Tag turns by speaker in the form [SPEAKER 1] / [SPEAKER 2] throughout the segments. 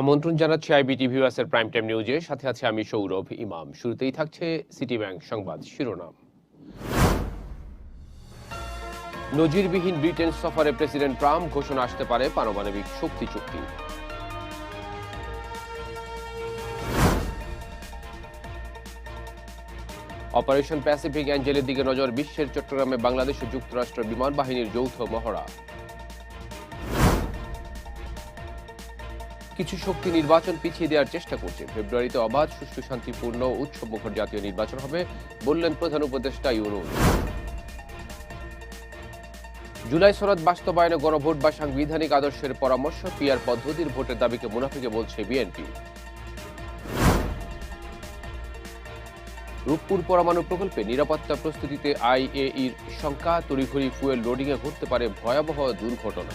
[SPEAKER 1] আমন্ত্রণ জানাচ্ছি iBT ভিউয়ার্সের prime time নিউজে। সাথে আছে আমি সৌরভ ইমাম। শুরুতেই থাকছে সিটি ব্যাংক সংবাদ শিরোনাম। নজিরবিহীন ব্রিটেন সফরে প্রেসিডেন্ট ট্রাম্প ঘোষণা আসতে পারে পারমাণবিক শক্তি চুক্তি। অপারেশন প্যাসিফিক অ্যাঞ্জেলের দিকে নজর বিশ্বের চট্টগ্রামে বাংলাদেশ ও যুক্তরাষ্ট্র বিমান বাহিনীর যৌথ মহড়া। কিছু শক্তি নির্বাচন পিছিয়ে দেওয়ার চেষ্টা করছে। ফেব্রুয়ারিতে অবাধ, সুষ্ঠু, শান্তিপূর্ণ ও উৎসব মুখর জাতীয় নির্বাচন হবে বললেন প্রধান উপদেষ্টা ইউনুস। জুলাই সনদ বাস্তবায়নে গণভোট বা সাংবিধানিক আদর্শের পরামর্শ পিয়ার পদ্ধতির ভোটের দাবিকে মুনাফিকে বলছে বিএনপি। রূপপুর পরমাণু প্রকল্পে নিরাপত্তা প্রস্তুতিতে আইএইর শঙ্কা, তড়িঘড়ি ফুয়েল লোডিংয়ে ঘটতে পারে ভয়াবহ দুর্ঘটনা।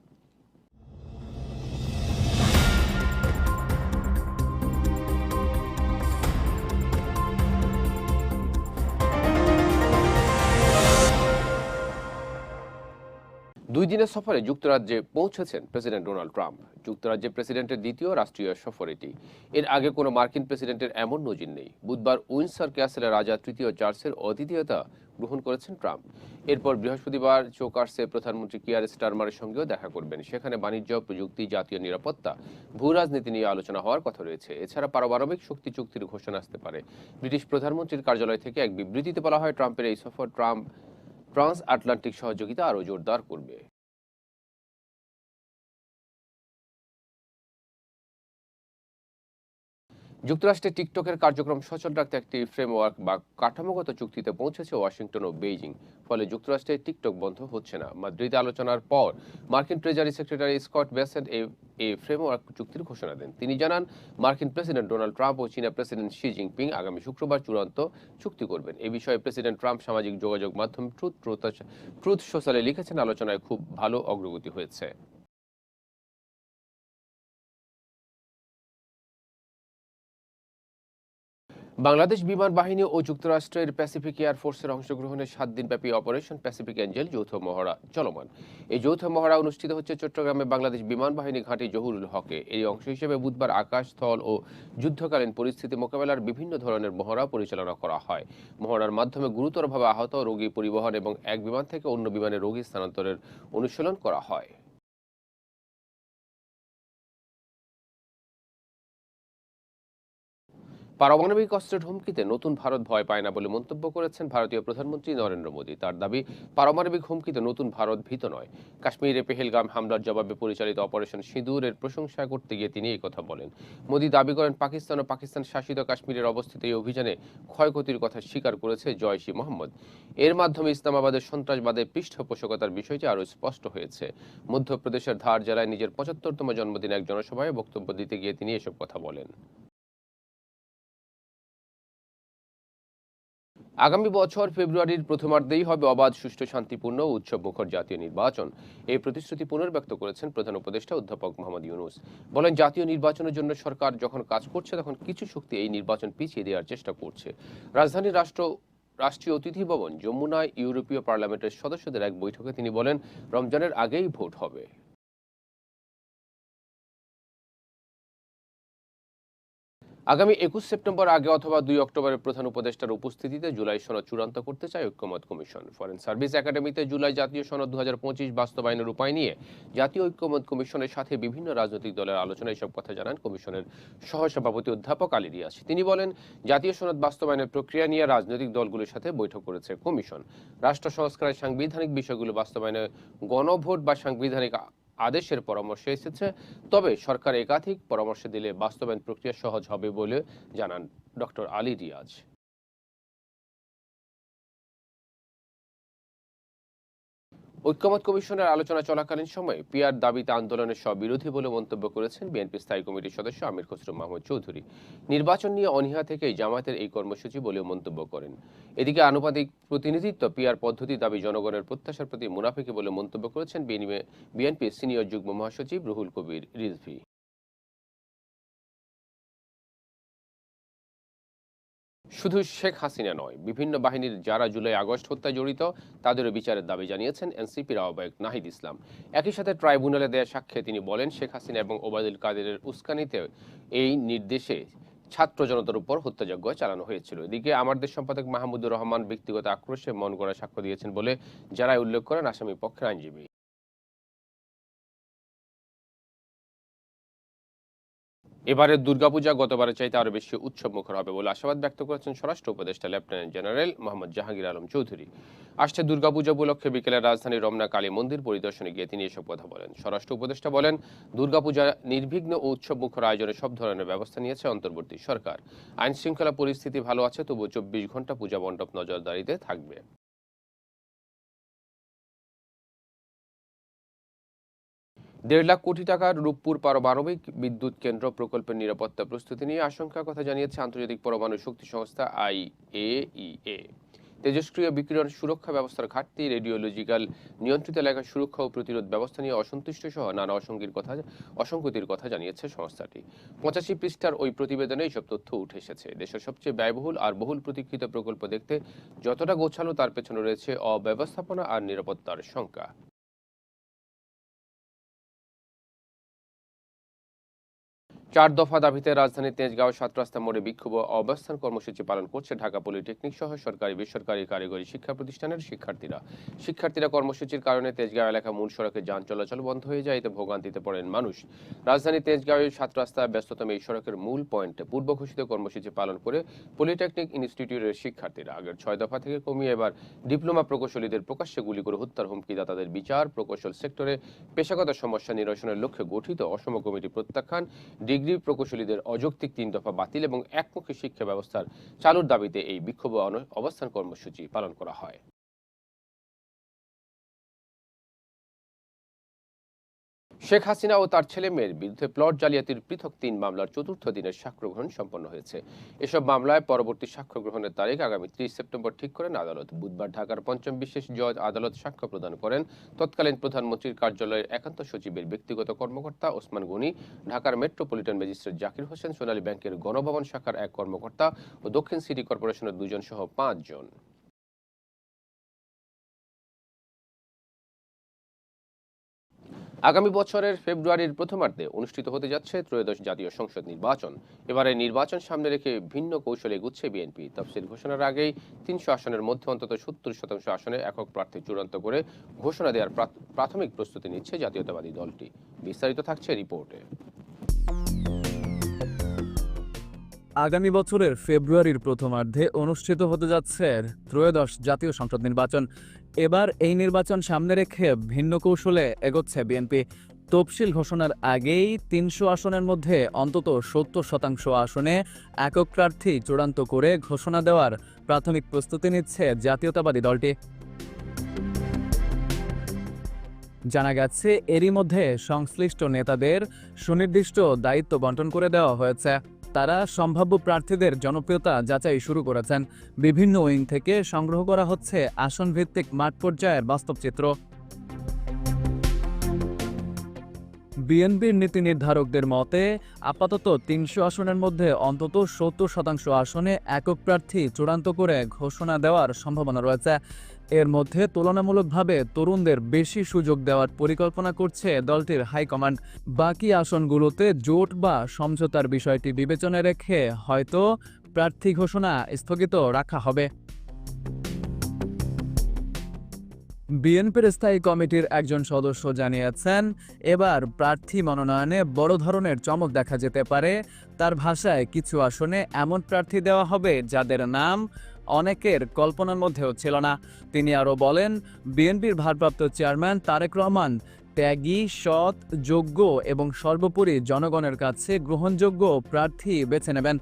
[SPEAKER 1] দুই দিনের সফরে যুক্তরাজ্যে পৌঁছেছেন প্রেসিডেন্ট ডোনাল্ড ট্রাম্প। যুক্তরাজ্যের প্রেসিডেন্টের দ্বিতীয় রাষ্ট্রীয় সফর এটি এর আগে কোনো মার্কিন প্রেসিডেন্টের এমন নজির নেই। বুধবার উইন্সার ক্যাসেলের রাজা তৃতীয় চার্চের অতিথিয়তা গ্রহণ করেছেন ট্রাম্প। এরপর বৃহস্পতিবার চোকার্সে প্রধানমন্ত্রী কিয়ার স্টারমারের সঙ্গেও দেখা করবেন। সেখানে বাণিজ্য, প্রযুক্তি, জাতীয় নিরাপত্তা ভূ রাজনীতি নিয়ে আলোচনা হওয়ার কথা রয়েছে। এছাড়া পারমাণবিক শক্তি চুক্তির ঘোষণা আসতে পারে। ব্রিটিশ প্রধানমন্ত্রীর কার্যালয় থেকে এক বিবৃতিতে বলা হয়, ট্রাম্পের এই সফর ট্রাম্প ট্রান্স আটলান্টিক সহযোগিতা আরও জোরদার করবে। যুক্তরাষ্ট্রে টিকটকের কার্যক্রম সচল রাখতে একটি ফ্রেমওয়ার্ক বা কাঠামোগত চুক্তিতে পৌঁছেছে ওয়াশিংটন ও বেইজিং। ফলে যুক্তরাষ্ট্রে টিকটক বন্ধ হচ্ছে না। মাদ্রিদে আলোচনার পর মার্কিন ট্রেজারি সেক্রেটারি স্কট বেসেন্ট এই ফ্রেমওয়ার্ক চুক্তির ঘোষণা দেন। তিনি জানান, মার্কিন প্রেসিডেন্ট ডোনাল্ড ট্রাম্প ও চীনা প্রেসিডেন্ট শি জিনপিং আগামী শুক্রবার চূড়ান্ত চুক্তি করবেন। এ বিষয়ে প্রেসিডেন্ট ট্রাম্প সামাজিক যোগাযোগ মাধ্যম ট্রুথ ট্রুথ সোশ্যালে লিখেছেন, আলোচনায় খুব ভালো অগ্রগতি হয়েছে। বাংলাদেশ বিমান বাহিনী ও যুক্তরাষ্ট্রের প্যাসিফিক এয়ার ফোর্সের অংশগ্রহণে সাত দিনব্যাপী অপারেশন প্যাসিফিক অ্যাঞ্জেল যৌথ মহড়া চলমান। এই যৌথ মহড়া অনুষ্ঠিত হচ্ছে চট্টগ্রামে বাংলাদেশ বিমান বাহিনী ঘাঁটি জহুরুল হকে। এই অংশ হিসেবে বুধবার আকাশ, স্থল ও যুদ্ধকালীন পরিস্থিতি মোকাবেলার বিভিন্ন ধরনের মহড়া পরিচালনা করা হয়। মহড়ার মাধ্যমে গুরুতরভাবে আহত রোগী পরিবহন এবং এক বিমান থেকে অন্য বিমানে রোগী স্থানান্তরের অনুশীলন করা হয়। পারমাণবিক অস্ত্রের হুমকিতে নতুন ভারত ভয় পায় না বলে মন্তব্য করেছেন ভারতীয় প্রধানমন্ত্রী নরেন্দ্র মোদী। তার দাবি, পারমাণবিক হুমকিতে নতুন ভারত ভীত নয়। কাশ্মীরে পেহেলগাম হামলার জবাবে পরিচালিত অপারেশন সিঁদুরের প্রশংসা করতে গিয়ে তিনি এই কথা বলেন। মোদী দাবি করেন, পাকিস্তান ও পাকিস্তান শাসিত কাশ্মীরের অবস্থিত এই অভিযানে ক্ষয়ক্ষতির কথা স্বীকার করেছে জয়শী মোহাম্মদ। এর মাধ্যমে ইসলামাবাদের সন্ত্রাসবাদের পৃষ্ঠপোষকতার বিষয়টি আরও স্পষ্ট হয়েছে। মধ্যপ্রদেশের ধার জেলায় নিজের পঁচাত্তরতম জন্মদিনে এক জনসভায় বক্তব্য দিতে গিয়ে তিনি এসব কথা বলেন। আগামী বছর ফেব্রুয়ারির প্রথমার্ধেই হবে অবাধ, সুষ্ঠু, শান্তিপূর্ণ উৎসব মুখর জাতীয় নির্বাচন। এই প্রতিশ্রুতি পুনর্ব্যক্ত করেছেন প্রধান উপদেষ্টা অধ্যাপক মোহাম্মদ ইউনুস। বলেন, জাতীয় নির্বাচনের জন্য সরকার যখন কাজ করছে, তখন কিছু শক্তি এই নির্বাচন পিছিয়ে দেওয়ার চেষ্টা করছে। রাজধানীর রাষ্ট্র, রাষ্ট্রীয় অতিথি ভবন যমুনায় ইউরোপীয় পার্লামেন্টের সদস্যদের এক বৈঠকে তিনি বলেন, রমজানের আগেই ভোট হবে। আগামী একুশ সেপ্টেম্বর আগে অথবা দুই অক্টোবরের প্রধান উপদেষ্টার উপস্থিতিতে জুলাই সনদ চূড়ান্ত করতে চায় ঐক্যমত কমিশন। ফরেন সার্ভিস একাডেমিতে জুলাই জাতীয় সনদ দুহাজার পঁচিশ বাস্তবায়নের উপায় নিয়ে জাতীয় ঐক্যমত কমিশনের সাথে বিভিন্ন রাজনৈতিক দলের আলোচনায় এসব কথা জানান কমিশনের সহসভাপতি অধ্যাপক আলী রিয়াজ। তিনি বলেন, জাতীয় সনদ বাস্তবায়নের প্রক্রিয়া নিয়ে রাজনৈতিক দলগুলোর সাথে বৈঠক করেছে কমিশন। রাষ্ট্র সংস্কারের সাংবিধানিক বিষয়গুলো বাস্তবায়নে গণভোট বা সাংবিধানিক আদেশের পরামর্শ এসেছে। তবে সরকার একাধিক পরামর্শ দিলে বাস্তবায়ন প্রক্রিয়া সহজ হবে বলে জানান ডক্টর আলী রিয়াজ। ঐক্যমত কমিশনের আলোচনা চলাকালীন সময় পিয়ার দাবিতে আন্দোলনের সব বিরোধী বলে মন্তব্য করেছেন বিএনপি স্থায়ী কমিটির সদস্য আমির খসরু মাহমুদ চৌধুরী। নির্বাচন নিয়ে অনীহা থেকেই জামাতের এই কর্মসূচি বলে মন্তব্য করেন। এদিকে আনুপাতিক প্রতিনিধিত্ব পিয়ার পদ্ধতি দাবি জনগণের প্রত্যাশার প্রতি মুনাফিকে বলে মন্তব্য করেছেন বিএনপি সিনিয়র যুগ্ম মহাসচিব রুহুল কবির রিজভি। শুধু শেখ হাসিনা নয়, বিভিন্ন বাহিনীর যারা জুলাই আগস্ট হত্যায় জড়িত, তাদেরও বিচারের দাবি জানিয়েছেন এনসিপির আহ্বায়ক নাহিদ ইসলাম। একই সাথে ট্রাইব্যুনালে দেয়া সাক্ষ্যে তিনি বলেন, শেখ হাসিনা এবং ওবায়দুল কাদেরের উস্কানিতে এই নির্দেশে ছাত্র জনতার উপর হত্যাযজ্ঞ চালানো হয়েছিল। এদিকে আমাদের সম্পাদক মাহমুদুর রহমান ব্যক্তিগত আক্রোশে মন গড়া সাক্ষ্য দিয়েছেন বলে যারা উল্লেখ করেন আসামি পক্ষের আইনজীবী। এবারের দুর্গাপূজা গতবারের চাইতে আরও বেশি উৎসব মুখর হবে বলে আশাবাদ ব্যক্ত করেছেন স্বরাষ্ট্র উপদেষ্টা লেফটেন্যান্ট জেনারেল মোহাম্মদ জাহাঙ্গীর আলম চৌধুরী। আসছে দুর্গাপূজা উপলক্ষে বিকেলে রাজধানীর রমনা কালী মন্দির পরিদর্শনে গিয়ে তিনি এসব কথা বলেন। স্বরাষ্ট্র উপদেষ্টা বলেন, দুর্গাপূজা নির্বিঘ্ন ও উৎসব মুখর আয়োজনে সব ধরনের ব্যবস্থা নিয়েছে অন্তর্বর্তী সরকার। আইন শৃঙ্খলা পরিস্থিতি ভালো আছে তবু চব্বিশ ঘণ্টা পূজা মণ্ডপ নজরদারিতে থাকবে। দেড় লাখ কোটি টাকার রূপপুর পারমাণবিক বিদ্যুৎ কেন্দ্র প্রকল্পের নিরাপত্তা প্রস্তুতি নিয়ে আশঙ্কার কথা জানিয়েছে আন্তর্জাতিক পরমাণু শক্তি সংস্থা আইএইএ। তেজস্ক্রিয় বিকিরণ সুরক্ষা ব্যবস্থার ঘাটতি, রেডিওলজিক্যাল নিয়ন্ত্রিত এলাকার সুরক্ষা ও প্রতিরোধ ব্যবস্থা নিয়ে অসন্তুষ্ট সহ নানা অসঙ্গীর কথা অসঙ্গতির কথা জানিয়েছে সংস্থাটি। পঁচাশি পৃষ্ঠার ওই প্রতিবেদনে এইসব তথ্য উঠে এসেছে। দেশের সবচেয়ে ব্যয়বহুল আর বহুল প্রতীক্ষিত প্রকল্প দেখতে যতটা গোছালো তার পেছনে রয়েছে অব্যবস্থাপনা আর নিরাপত্তার শঙ্কা। চার দফা দাবিতে রাজধানীর তেজগাঁও সাত রাস্তা মোড়ে বিক্ষোভ অবস্থান কর্মসূচি পালন করছে ঢাকা পলিটেকনিক সহ সরকারি বেসরকারি কারিগরি শিক্ষা প্রতিষ্ঠানের শিক্ষার্থীরা। শিক্ষার্থীরা কর্মসূচির কারণে তেজগাঁও এলাকা মূল সড়কে যান চলাচল বন্ধ হয়ে যায়, এতে ভোগান্তিতে পড়েন মানুষ। রাজধানী তেজগাঁওয়ের সাত রাস্তা ব্যস্ততম এই সড়কের মূল পয়েন্টে, পূর্ব ঘোষিত কর্মসূচি পালন করে পলিটেকনিক ইনস্টিটিউটের শিক্ষার্থীরা। আগের ছয় দফা থেকে কমিয়ে এবার ডিপ্লোমা প্রকৌশলীদের প্রকাশ্যে গুলি করে হত্যার হুমকি দাতাদের বিচার, প্রকৌশল সেক্টরে পেশাগত সমস্যা নিরসনের লক্ষ্যে গঠিত অসম কমিটি প্রত্যাখ্যান ডিগ্রি প্রকৌশলীদের অযৌক্তিক তিন দফা বাতিল এবং একমুখী শিক্ষা ব্যবস্থার চালুর দাবিতে এই বিক্ষোভ অবস্থান কর্মসূচি পালন করা হয়। শেখ হাসিনা ও তার ছেলে মেয়ের বিরুদ্ধে প্লট জালিয়াতির পৃথক তিন মামলার চতুর্থ দিনের সাক্ষ্য গ্রহণ সম্পন্ন হয়েছে। এসব মামলায় পরবর্তী সাক্ষ্য গ্রহণের তারিখ আগামী ত্রিশ সেপ্টেম্বর ঠিক করেন আদালত। বুধবার ঢাকার পঞ্চম বিশেষ জজ আদালত সাক্ষ্য প্রদান করেন। তৎকালীন প্রধানমন্ত্রীর কার্যালয়ের একান্ত সচিবের ব্যক্তিগত কর্মকর্তা ওসমান গনি, ঢাকার মেট্রোপলিটন ম্যাজিস্ট্রেট জাকির হোসেন, সোনালী ব্যাংকের গণভবন শাখার এক কর্মকর্তা ও দক্ষিণ সিটি কর্পোরেশনের দুজন সহ পাঁচজন। আগামী বছরের ফেব্রুয়ারির প্রথমার্ধে অনুষ্ঠিত হতে যাচ্ছে ত্রয়োদশ জাতীয় সংসদ নির্বাচন। এবারে নির্বাচন সামনে রেখে ভিন্ন কৌশলে এগুচ্ছে বিএনপি। তফসিল ঘোষণার আগেই তিনশো আসনের মধ্যে অন্তত সত্তর শতাংশ আসনে একক প্রার্থী চূড়ান্ত করে ঘোষণা দেওয়ার প্রাথমিক প্রস্তুতি নিচ্ছে জাতীয়তাবাদী দলটি। বিস্তারিত থাকছে রিপোর্টে।
[SPEAKER 2] আগামী বছরের ফেব্রুয়ারির প্রথমার্ধে অনুষ্ঠিত হতে যাচ্ছে ত্রয়োদশ জাতীয় সংসদ নির্বাচন। এবার এই নির্বাচন সামনে রেখে ভিন্ন কৌশলে এগোচ্ছে বিএনপি। তফসিল ঘোষণার আগেই তিনশো আসনের মধ্যে অন্তত সত্তর শতাংশ আসনে একক প্রার্থী চূড়ান্ত করে ঘোষণা দেওয়ার প্রাথমিক প্রস্তুতি নিচ্ছে জাতীয়তাবাদী দলটি। জানা গেছে, এরই মধ্যে সংশ্লিষ্ট নেতাদের সুনির্দিষ্ট দায়িত্ব বন্টন করে দেওয়া হয়েছে। তারা সম্ভাব্য প্রার্থীদের জনপ্রিয়তা যাচাই শুরু করেছেন। বিভিন্ন উইং থেকে সংগ্রহ করা হচ্ছে আসন ভিত্তিক মাঠ পর্যায়ের বাস্তব চিত্র বিএনপির নীতি নির্ধারকদের মতে, আপাতত তিনশো আসনের মধ্যে অন্তত সত্তর শতাংশ আসনে একক প্রার্থী চূড়ান্ত করে ঘোষণা দেওয়ার সম্ভাবনা রয়েছে। এর মধ্যে তুলনামূলকভাবে তরুণদের বেশি সুযোগ দেওয়ার পরিকল্পনা করছে দলটির হাইকমান্ড বাকি আসনগুলোতে জোট বা সমঝোতার বিষয়টি বিবেচনায় রেখে হয়তো প্রার্থী ঘোষণা স্থগিত রাখা হবে। বিএনপির স্থায়ী কমিটির একজন সদস্য জানিয়েছেন, এবার প্রার্থী মনোনয়নে বড় ধরনের চমক দেখা যেতে পারে। তার ভাষায় কিছু আসনে এমন প্রার্থী দেওয়া হবে যাদের নাম অনেকের কল্পনার মধ্যেও ছিল না। তিনি আরও বলেন, বিএনপির ভারপ্রাপ্ত চেয়ারম্যান তারেক রহমান ত্যাগী, সৎ, যোগ্য এবং সর্বোপরি জনগণের কাছে গ্রহণযোগ্য প্রার্থী বেছে নেবেন।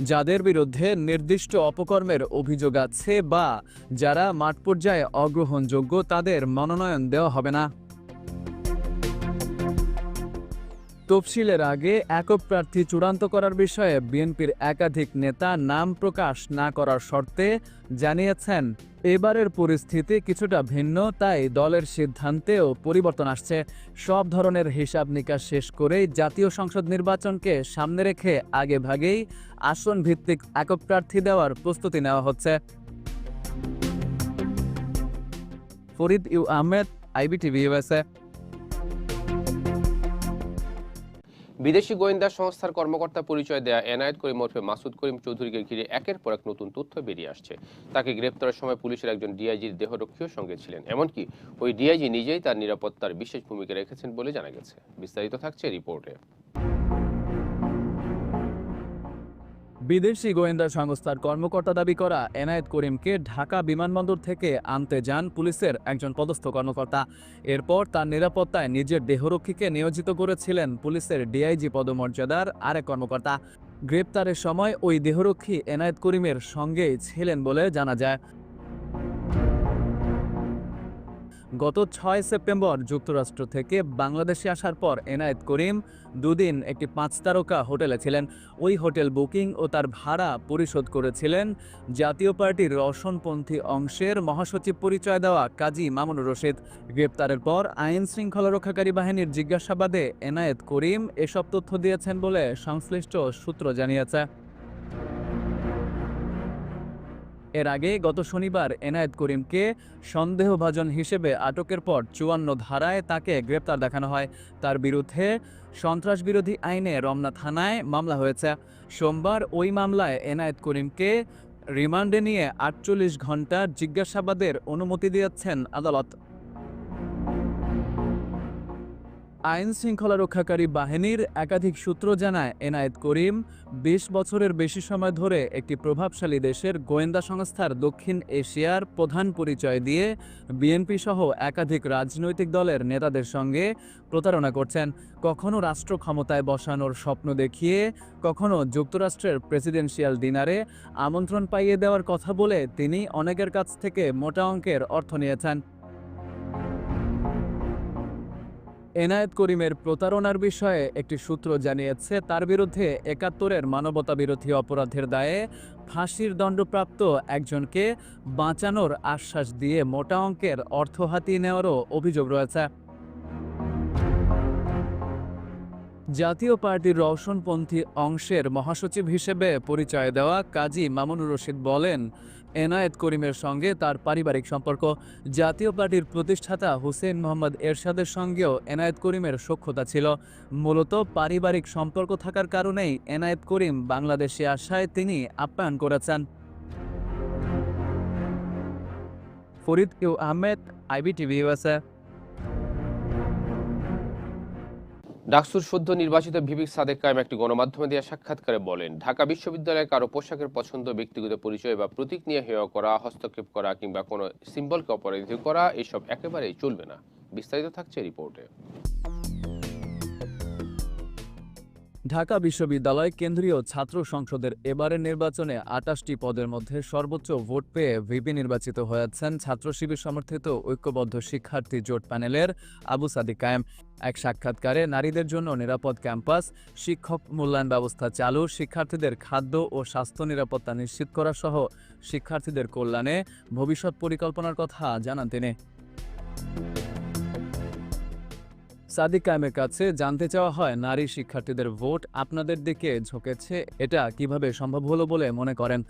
[SPEAKER 2] যাদের বিরুদ্ধে নির্দিষ্ট অপকর্মের অভিযোগ আছে বা যারা মাঠ পর্যায়ে অগ্রহণযোগ্য, তাদের মনোনয়ন দেওয়া হবে না। তফসিলের আগে একক প্রার্থী চূড়ান্ত করার বিষয়ে বিএনপির একাধিক নেতা নাম প্রকাশ না করার শর্তে জানিয়েছেন। এবারের পরিস্থিতি কিছুটা ভিন্ন, তাই দলের সিদ্ধান্তেও পরিবর্তন আসছে। সব ধরনের হিসাব নিকাশ শেষ করেই জাতীয় সংসদ নির্বাচনকে সামনে রেখে আগে ভাগেই আসন ভিত্তিক একক প্রার্থী দেওয়ার প্রস্তুতি নেওয়া হচ্ছে। Farid U Ahmed, IBTV USA
[SPEAKER 1] বিদেশি গোয়েন্দা সংস্থার কর্মকর্তা পরিচয় দেয়া এনায়েত করিম ওরফে মাসুদ করিম চৌধুরীকে ঘিরে একের পর এক নতুন তথ্য বেরিয়ে আসছে। তাকে গ্রেপ্তারের সময় পুলিশের একজন ডিআইজির দেহরক্ষীও সঙ্গে ছিলেন। এমনকি ওই ডিআইজি নিজেই তার নিরাপত্তার বিশেষ ভূমিকা রেখেছেন বলে জানা গেছে। বিস্তারিত থাকছে রিপোর্টে।
[SPEAKER 2] বিদেশি গোয়েন্দা সংস্থার কর্মকর্তা দাবি করা, এনায়েত করিমকে ঢাকা বিমানবন্দর থেকে আনতে যান পুলিশের একজন পদস্থ কর্মকর্তা। এরপর তার নিরাপত্তায় নিজের দেহরক্ষীকে নিয়োজিত করেছিলেন পুলিশের ডিআইজি পদমর্যাদার আরেক কর্মকর্তা। গ্রেপ্তারের সময় ওই দেহরক্ষী এনায়েত করিমের সঙ্গেই ছিলেন বলে জানা যায়। গত ছয় সেপ্টেম্বর যুক্তরাষ্ট্র থেকে বাংলাদেশে আসার পর এনায়েত করিম দুদিন একটি পাঁচ তারকা হোটেলে ছিলেন। ওই হোটেল বুকিং ও তার ভাড়া পরিশোধ করেছিলেন। জাতীয় পার্টির রসনপন্থী অংশের মহাসচিব পরিচয় দেওয়া কাজী মামুনুর রশিদ। গ্রেপ্তারের পর আইন শৃঙ্খলা রক্ষাকারী বাহিনীর জিজ্ঞাসাবাদে এনায়েত করিম এসব তথ্য দিয়েছেন বলে সংশ্লিষ্ট সূত্র জানিয়েছে। এর আগে গত শনিবার এনায়েত করিমকে সন্দেহভাজন হিসেবে আটকের পর চুয়ান্ন ধারায় তাকে গ্রেপ্তার দেখানো হয়। তার বিরুদ্ধে সন্ত্রাস বিরোধী আইনে রমনা থানায় মামলা হয়েছে। সোমবার ওই মামলায় এনায়েত করিমকে রিমান্ডে নিয়ে আটচল্লিশ ঘণ্টা জিজ্ঞাসাবাদের অনুমতি দিয়েছেন আদালত। আইন শৃঙ্খলা রক্ষাকারী বাহিনীর একাধিক সূত্র জানায়, এনায়েত করিম বিশ বছরের বেশি সময় ধরে একটি প্রভাবশালী দেশের গোয়েন্দা সংস্থার দক্ষিণ এশিয়ার প্রধান পরিচয় দিয়ে বিএনপি সহ একাধিক রাজনৈতিক দলের নেতাদের সঙ্গে প্রতারণা করছেন। কখনো রাষ্ট্র ক্ষমতায় বসানোর স্বপ্ন দেখিয়ে, কখনো যুক্তরাষ্ট্রের প্রেসিডেন্সিয়াল ডিনারে আমন্ত্রণ পাইয়ে দেওয়ার কথা বলে তিনি অনেকের কাছ থেকে মোটা অঙ্কের অর্থ নিয়েছেন। এনায়েত করিমের প্রতারণার বিষয়ে একটি সূত্র জানিয়েছে, তার বিরুদ্ধে একাত্তরের মানবতা বিরোধী অপরাধের দায়ে ফাঁসির দণ্ডপ্রাপ্ত একজনকে বাঁচানোর আশ্বাস দিয়ে মোটা অঙ্কের অর্থ হাতিয়ে নেওয়ারও অভিযোগ রয়েছে। জাতীয় পার্টির রওশনপন্থী অংশের মহাসচিব হিসেবে পরিচয় দেওয়া কাজী মামুনুর রশিদ বলেন এনায়েত করিমের সঙ্গে তার পারিবারিক সম্পর্ক। জাতীয় পার্টির প্রতিষ্ঠাতা হুসেন মোহাম্মদ এরশাদের সঙ্গেও এনায়েত করিমের সক্ষতা ছিল। মূলত পারিবারিক সম্পর্ক থাকার কারণেই এনায়েত করিম বাংলাদেশে আসায় তিনি আপ্যায়ন করেছেন। Farid U Ahmed, IBTV USA
[SPEAKER 1] ডাকসুর সদ্য নির্বাচিত ভিভিক সাদেক কায়েম একটি গণমাধ্যমে দেওয়া সাক্ষাৎকারে বলেন, ঢাকা বিশ্ববিদ্যালয়ে কারও পোশাকের পছন্দ, ব্যক্তিগত পরিচয় বা প্রতীক নিয়ে হেয় করা, হস্তক্ষেপ করা কিংবা কোনো সিম্বলকে অপরাধী করা, এসব একেবারেই চলবে না। বিস্তারিত থাকছে রিপোর্টে।
[SPEAKER 2] ঢাকা বিশ্ববিদ্যালয় কেন্দ্রীয় ছাত্র সংসদের এবারের নির্বাচনে আটাশটি পদের মধ্যে সর্বোচ্চ ভোট পেয়ে ভিপি নির্বাচিত হয়েছেন ছাত্র শিবির সমর্থিত ঐক্যবদ্ধ শিক্ষার্থী জোট প্যানেলের আবু সাদিক কায়েম। এক সাক্ষাৎকারে নারীদের জন্য নিরাপদ ক্যাম্পাস, শিক্ষক মূল্যায়ন ব্যবস্থা চালু, শিক্ষার্থীদের খাদ্য ও স্বাস্থ্য নিরাপত্তা নিশ্চিত করা সহ শিক্ষার্থীদের কল্যাণে ভবিষ্যৎ পরিকল্পনার কথা জানান তিনি। সাদিক কায়েমের কাছে জানতে চাওয়া হয়, নারী শিক্ষার্থীদের ভোট আপনাদের দিকে ঝুঁকেছে, এটা কীভাবে সম্ভব হলো বলে মনে করেন।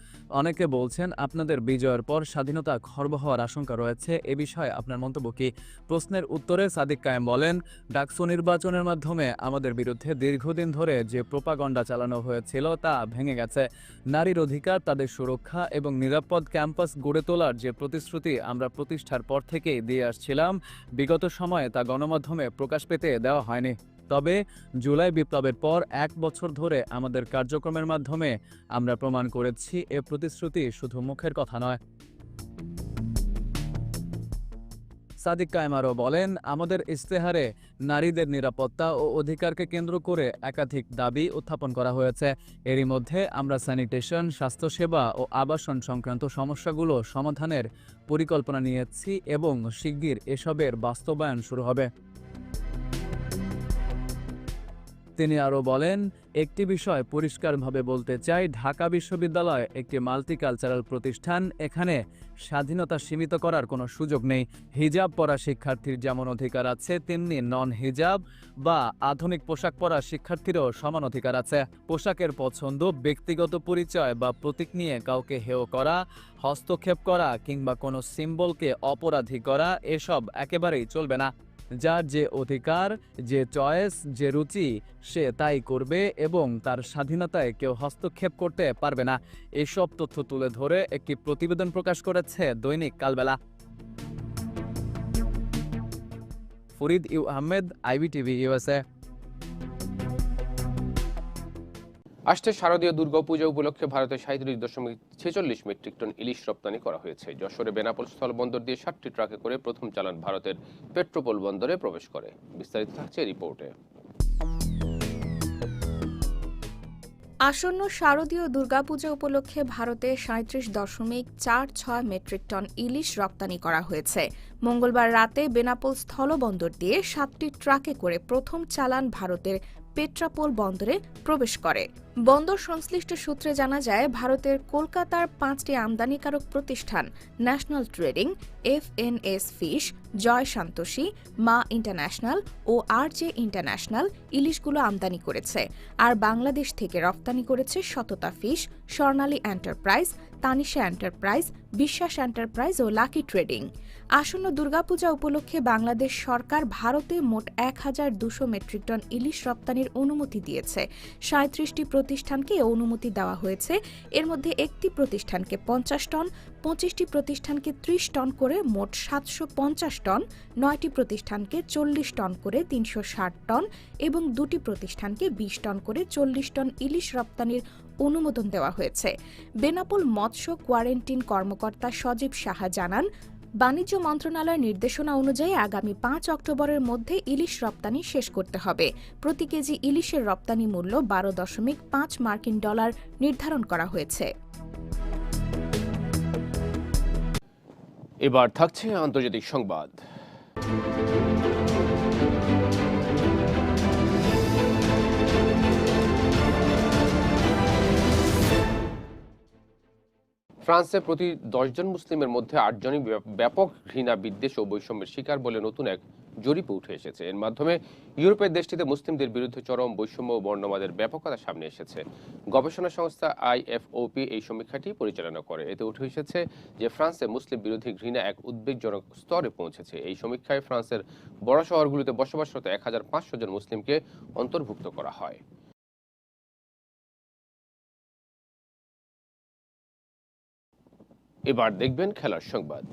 [SPEAKER 2] অনেকে বলছেন, আপনাদের বিজয়ের পর স্বাধীনতা খর্ব হওয়ার আশঙ্কা রয়েছে, এ বিষয়ে আপনার মন্তব্য কি? প্রশ্নের উত্তরে সাদিক কায়েম বলেন, ডাকসু নির্বাচনের মাধ্যমে আমাদের বিরুদ্ধে দীর্ঘদিন ধরে যে প্রোপাগন্ডা চালানো হয়েছিল তা ভেঙে গেছে। নারীর অধিকার, তাদের সুরক্ষা এবং নিরাপদ ক্যাম্পাস গড়ে তোলার যে প্রতিশ্রুতি আমরা প্রতিষ্ঠার পর থেকেই দিয়ে আসছিলাম, বিগত সময়ে তা গণমাধ্যমে প্রকাশ পেতে দেওয়া হয়নি। তবে জুলাই বিপ্লবের পর এক বছর ধরে আমাদের কার্যক্রমের মাধ্যমে আমরা প্রমাণ করেছি এ প্রতিশ্রুতি শুধু মুখের কথা নয়। সাদিক কায়েম আরও বলেন, আমাদের ইশতেহারে নারীদের নিরাপত্তা ও অধিকারকে কেন্দ্র করে একাধিক দাবি উত্থাপন করা হয়েছে। এরই মধ্যে আমরা স্যানিটেশন, স্বাস্থ্যসেবা ও আবাসন সংক্রান্ত সমস্যাগুলো সমাধানের পরিকল্পনা নিয়েছি এবং শিগগির এসবের বাস্তবায়ন শুরু হবে। তিনি আরও বলেন, একটি বিষয় পরিষ্কারভাবে বলতে চাই, ঢাকা বিশ্ববিদ্যালয় একটি মাল্টিকালচারাল প্রতিষ্ঠান। এখানে স্বাধীনতা সীমিত করার কোনো সুযোগ নেই। হিজাব পরা শিক্ষার্থীর যেমন অধিকার আছে, তেমনি নন হিজাব বা আধুনিক পোশাক পরা শিক্ষার্থীরও সমান অধিকার আছে। পোশাকের পছন্দ, ব্যক্তিগত পরিচয় বা প্রতীক নিয়ে কাউকে হেয় করা, হস্তক্ষেপ করা কিংবা কোনো সিম্বলকে অপরাধী করা, এসব একেবারেই চলবে না। যার যে অধিকার, যে চয়েস, যে রুচি, সে তাই করবে এবং তার স্বাধীনতায় কেউ হস্তক্ষেপ করতে পারবে না। এসব তথ্য তুলে ধরে একটি প্রতিবেদন প্রকাশ করেছে দৈনিক Kalbela. Farid U Ahmed, IBTV USA
[SPEAKER 1] আসছে শারদীয় দুর্গাপূজা উপলক্ষে ভারতে সাঁত্রিশ দশমিক ছেচল্লিশ মেট্রিক টন ইলিশ রপ্তানি করা হয়েছে। যশোরে বেনাপোল স্থল বন্দর দিয়ে ষাটটি ট্রাকে করে প্রথম চালান ভারতের পেট্রোপোল বন্দরে প্রবেশ করে। বিস্তারিত থাকছে রিপোর্টে।
[SPEAKER 3] আসন্ন শারদীয় দুর্গাপূজা উপলক্ষে ভারতে সাঁত্রিশ দশমিক চার ছয় মেট্রিক টন ইলিশ রপ্তানি করা হয়েছে। মঙ্গলবার রাতে বেনাপোল স্থলবন্দর দিয়ে সাতটি ট্রাকে করে প্রথম চালান ভারতের পেট্রাপোল বন্দরে প্রবেশ করে। বন্দর সংশ্লিষ্ট সূত্রে জানা যায়, ভারতের কলকাতার পাঁচটি আমদানিকারক প্রতিষ্ঠান, national trading FNS fish, Joy Santoshi, Ma international ও আর জে ইন্টারন্যাশনাল ইলিশগুলো আমদানি করেছে। আর বাংলাদেশ থেকে রপ্তানি করেছে Sotota fish, Swarnali enterprise, Tanisha enterprise, Biswas enterprise ও লাকি ট্রেডিং। আসন্ন দুর্গাপূজা উপলক্ষে বাংলাদেশ সরকার ভারতে মোট এক হাজার দুশো মেট্রিক টন ইলিশ রপ্তানির অনুমতি দিয়েছে। সাঁত্রিশটি প্রতিষ্ঠানকে অনুমতি দেওয়া হয়েছে। এর মধ্যে একটি প্রতিষ্ঠানকে পঞ্চাশ টন, পঁচিশটি প্রতিষ্ঠানকে ত্রিশ টন করে মোট সাতশো পঞ্চাশ টন, নয়টি প্রতিষ্ঠানকে চল্লিশ টন করে তিনশো ষাট টন এবং দুটি প্রতিষ্ঠানকে বিশ টন করে চল্লিশ টন ইলিশ রপ্তানির অনুমোদন দেওয়া হয়েছে। বেনাপোল মৎস্য কোয়ারেন্টিন কর্মকর্তা সজীব সাহা জানান বাণিজ্য মন্ত্রণালয়ের নির্দেশনা অনুযায়ী আগামী পাঁচ অক্টোবরের মধ্যে ইলিশ রপ্তানি শেষ করতে হবে। প্রতি কেজি ইলিশের রপ্তানি মূল্য বারো দশমিক পাঁচ মার্কিন ডলার নির্ধারণ করা হয়েছে।
[SPEAKER 1] এবার থাকছে আন্তর্জাতিক সংবাদ। ফ্রান্সে প্রতি দশজন মুসলিমের মধ্যে আটজনই ব্যাপক ঘৃণা, বিদ্বেষ ও বৈষম্যের শিকার বলে নতুন এক জরিপে উঠে এসেছে। এর মাধ্যমে ইউরোপের দেশটিতে মুসলিমদের বিরুদ্ধে চরম বৈষম্য ও বর্ণবাদের ব্যাপকতা সামনে এসেছে। গবেষণা সংস্থা আইএফওপি এই সমীক্ষাটি পরিচালনা করে। এতে উঠে এসেছে যে ফ্রান্সে মুসলিম বিরোধী ঘৃণা এক উদ্বেগজনক স্তরে পৌঁছেছে। এই সমীক্ষায় ফ্রান্সের বড় শহরগুলিতে বসবাসরত এক হাজার পাঁচশো জন মুসলিমকে অন্তর্ভুক্ত করা হয়। এবার দেখবেন খেলার সংবাদ।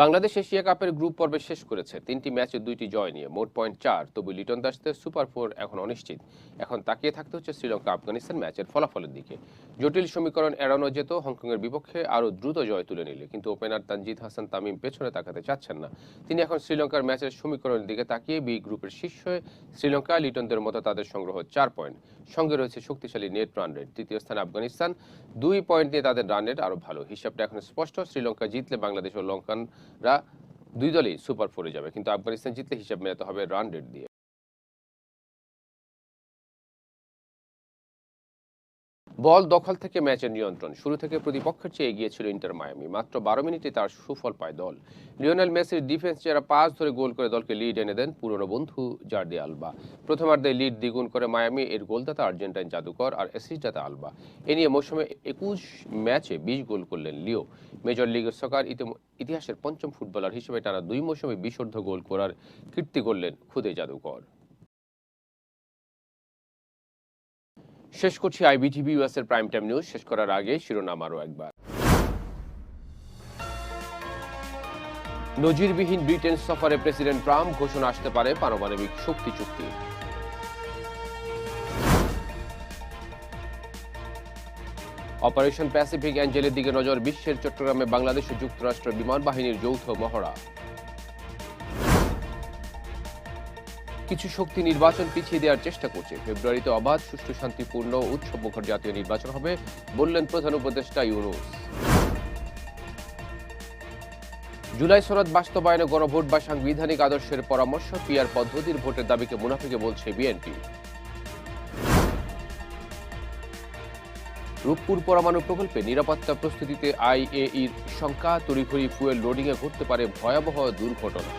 [SPEAKER 1] বাংলাদেশ এশিয়া কাপের গ্রুপ পর্বে শেষ করেছে। তিনটি ম্যাচে দুইটি জয় নিয়ে মোট পয়েন্ট চার। তবু লিটন দাসদের সুপার ফোর এখন অনিশ্চিত। এখন তাকিয়ে থাকতে হচ্ছে শ্রীলঙ্কা আফগানিস্তান ম্যাচের ফলাফলের দিকে। জটিল সমীকরণ এড়ানো যেত, হংকংয়ের বিপক্ষে আরও দ্রুত জয় তুলে নিলে, কিন্তু ওপেনার তানজিদ হাসান তামিম পেছনে তাকাতে চাচ্ছেন না। তিনি এখন শ্রীলঙ্কার ম্যাচের সমীকরণের দিকে তাকিয়ে বি গ্রুপের শীর্ষে শ্রীলঙ্কা, লিটনদের মতো তাদের সংগ্রহ চার পয়েন্ট। সঙ্গে রয়েছে শক্তিশালী নেট রান রেট। তৃতীয় স্থানে আফগানিস্তান, দুই পয়েন্ট নিয়ে তাদের রান রেট আরও ভালো। হিসাবটা এখন স্পষ্ট, শ্রীলঙ্কা জিতলে বাংলাদেশ ও লঙ্কানরা দুই দলই সুপার ফোরে যাবে। কিন্তু আফগানিস্তান জিতলে হিসাব মেলাতে হবে রান রেট দিয়ে। বল দখল থেকে ম্যাচের নিয়ন্ত্রণ। শুরু থেকে প্রতিপক্ষের চেয়ে এগিয়ে ছিল ইন্টার মায়ামি। মাত্র বারো মিনিটে তার সুফল পায় দল। লিওনেল মেসির ডিফেন্স যারা পাঁচ ধরে গোল করে দলকে লিড এনে দেন পুরনো বন্ধু জার্ডি আলবা। প্রথমার্ধে লিড দ্বিগুণ করে মায়ামি, এর গোলদাতা আর্জেন্টাইন জাদুকর আর অ্যাসিস্টদাতা আলবা। এ নিয়ে মৌসুমে একুশ ম্যাচে বিশ গোল করলেন লিও। মেজর লিগের সকার ইতিহাসের পঞ্চম ফুটবলার হিসেবে টানা দুই মৌসুমে বিশুদ্ধ গোল করার কীর্তি করলেন খুদে জাদুকর। শেষ করছি আইবিটিভি ইউএস এর প্রাইম টাইম নিউজ শেষ করার আগে শিরোনাম আরও একবার। নজিরবিহীন ব্রিটেন সফরে প্রেসিডেন্ট ট্রাম্প ঘোষণা আসতে পারে পারমাণবিক শক্তি চুক্তি। অপারেশন প্যাসিফিক অ্যাঞ্জেলের দিকে নজর বিশ্বের চট্টগ্রামে বাংলাদেশ ও যুক্তরাষ্ট্র বিমান বাহিনীর যৌথ মহড়া। কিছু শক্তি নির্বাচন পিছিয়ে দেওয়ার চেষ্টা করছে। ফেব্রুয়ারিতে অবাধ, সুষ্ঠু, শান্তিপূর্ণ, উৎসবমুখর জাতীয় নির্বাচন হবে বললেন প্রধান উপদেষ্টা ইউনুস। জুলাই সনদ বাস্তবায়নে গণভোট বা সাংবিধানিক আদর্শের পরামর্শ পিয়ার পদ্ধতির ভোটের দাবিকে মুনাফিকে বলছে বিএনপি। রূপপুর পরমাণু প্রকল্পে নিরাপত্তা প্রস্তুতিতে আইএইর শঙ্কা, তড়িঘড়ি ফুয়েল লোডিংয়ে ঘটতে পারে ভয়াবহ দুর্ঘটনা।